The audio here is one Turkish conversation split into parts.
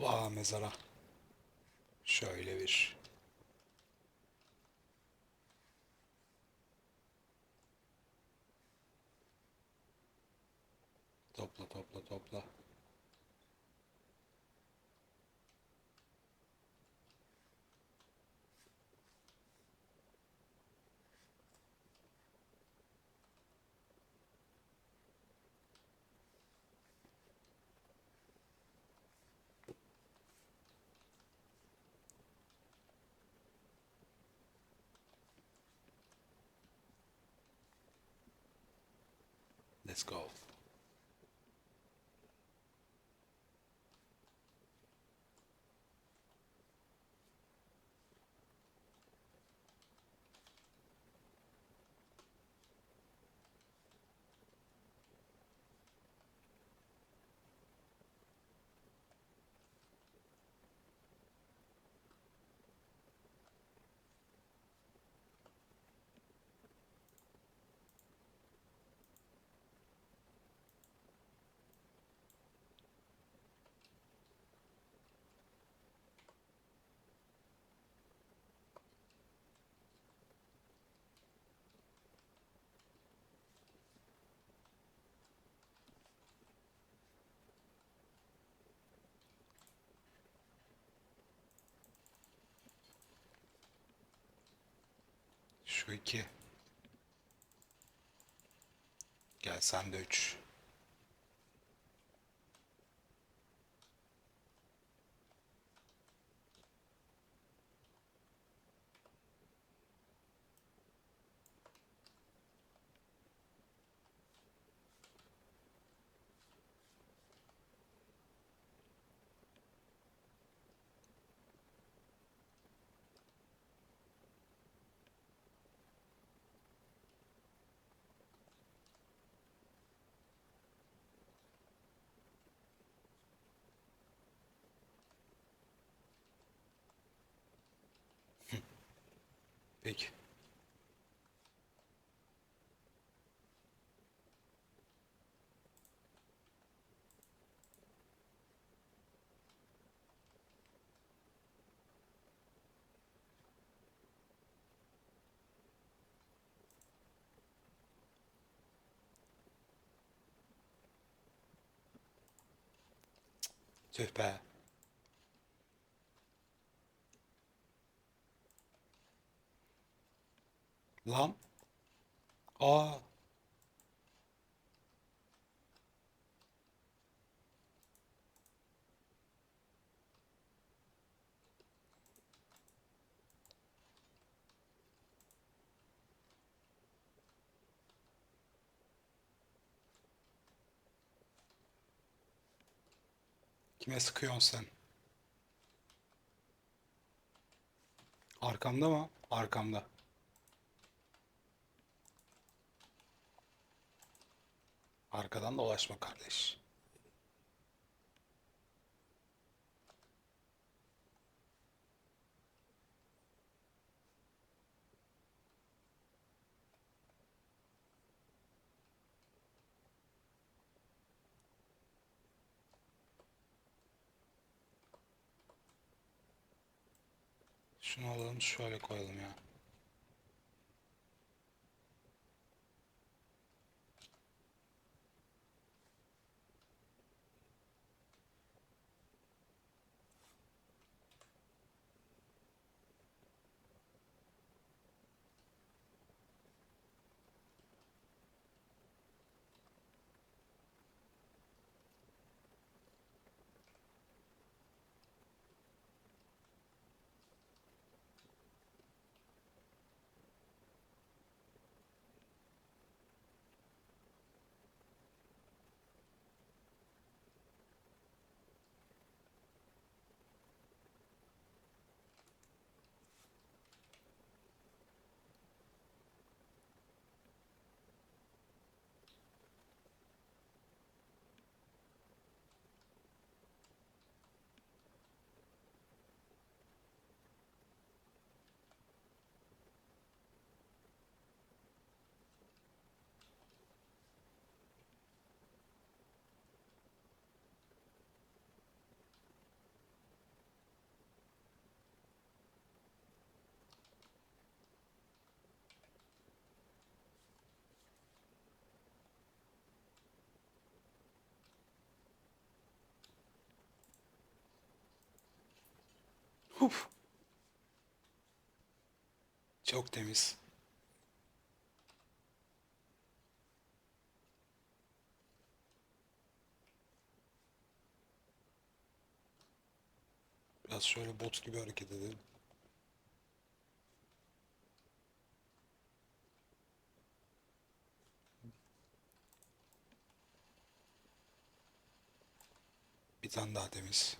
Aa mezara. Şöyle bir. Topla topla topla. Let's go. Şu iki. Gel sen de üç. Peki. Tüh. Lan. Aa. Kime sıkıyorsun sen? Arkamda mı? Arkamda. Arkadan dolaşma kardeş. Şunu alalım şöyle koyalım ya. Huf. Çok temiz. Biraz şöyle bot gibi hareket edelim. Bir tane daha temiz.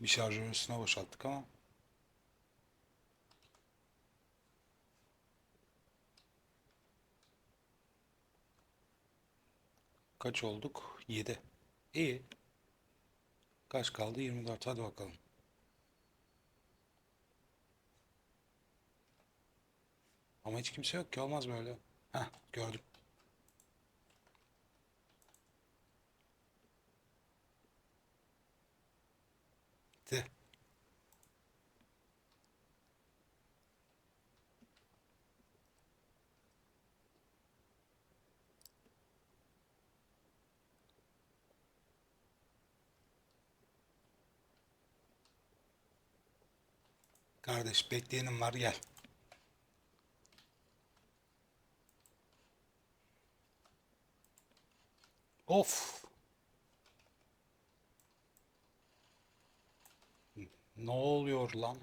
Bir şarjörün üstüne boşalttık ama kaç olduk? 7. İyi. Kaç kaldı? 24. Hadi bakalım. Ama hiç kimse yok ki olmaz böyle. Heh gördüm. De. Kardeş bekleyenim var gel. Of. Ne oluyor lan?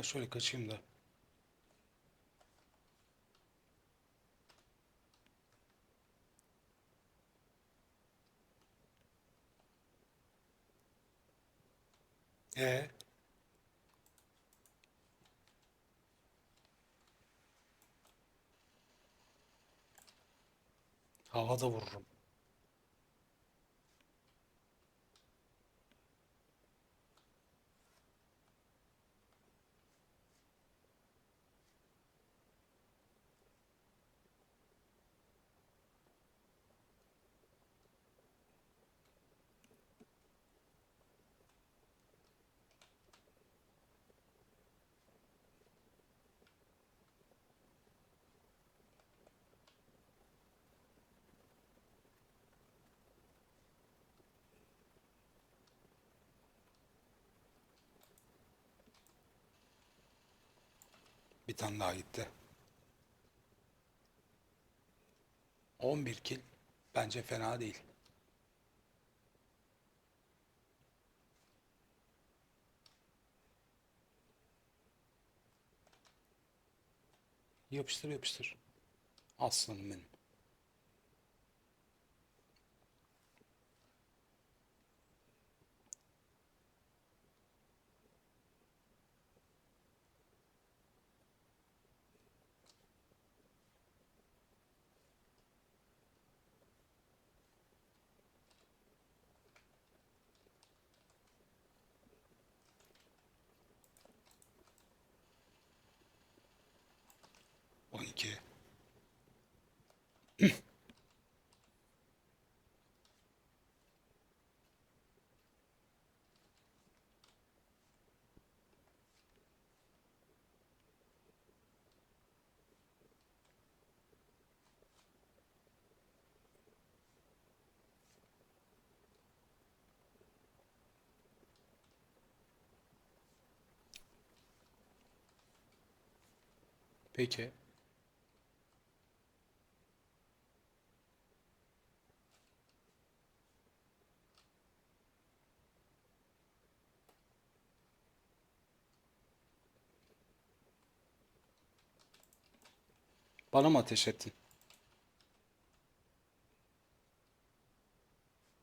Ben şöyle kaçayım da. E havada vururum. Daha gitti. 11 kill bence fena değil. Yapıştır yapıştır. Aslanım benim. On iki. Peki. Bana mı ateş ettin?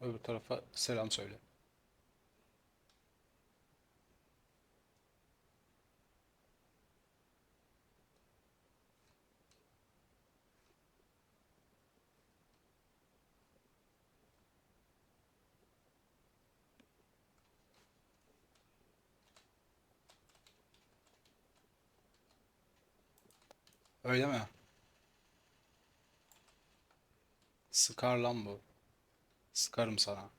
Öbür tarafa selam söyle. Öyle mi? Sıkar lan bu. Sıkarım sana.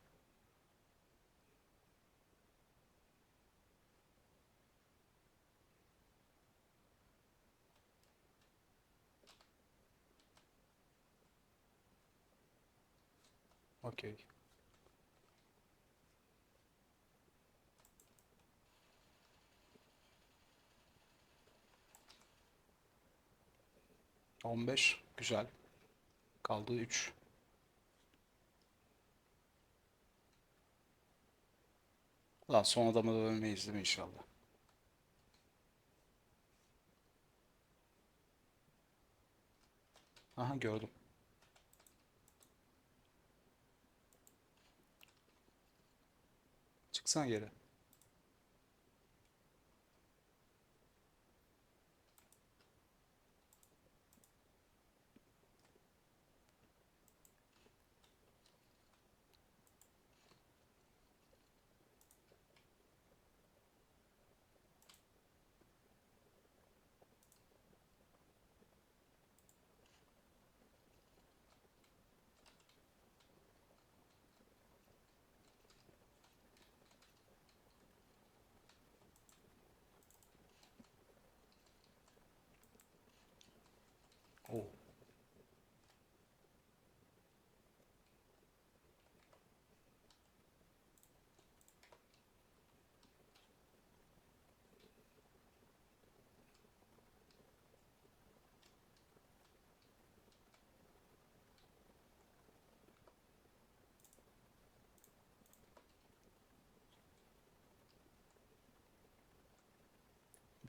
Okey. On beş. Güzel. Kaldı üç. Lan son adama da ölmeyiz değil mi inşallah? Aha gördüm. Çıksan geri.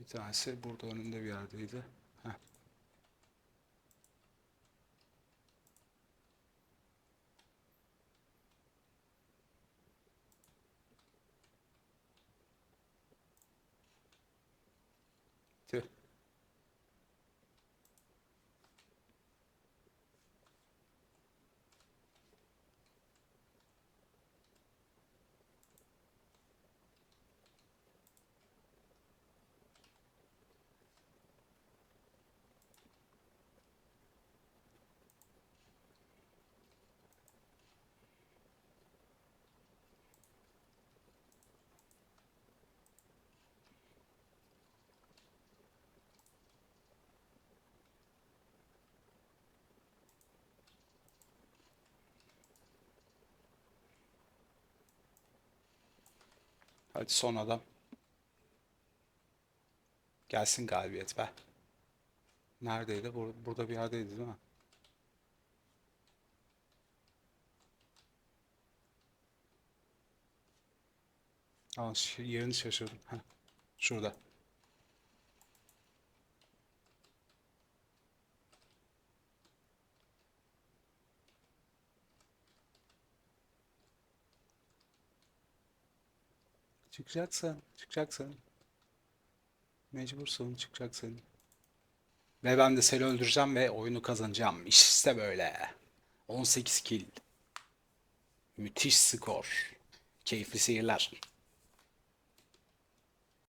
Bir tanesi burada önünde bir yerdeydi. Heh. Tüh. Hadi son adam. Gelsin galibiyet be. Neredeydi? Bur- burada bir yerdeydi değil mi? Aa, yerini şaşırdım. Heh. Şurada. Çıkacaksın, çıkacaksın. Mecbursun, çıkacaksın. Ve ben de seni öldüreceğim ve oyunu kazanacağım. İşte böyle. 18 kill. Müthiş skor. Keyifli seyirler.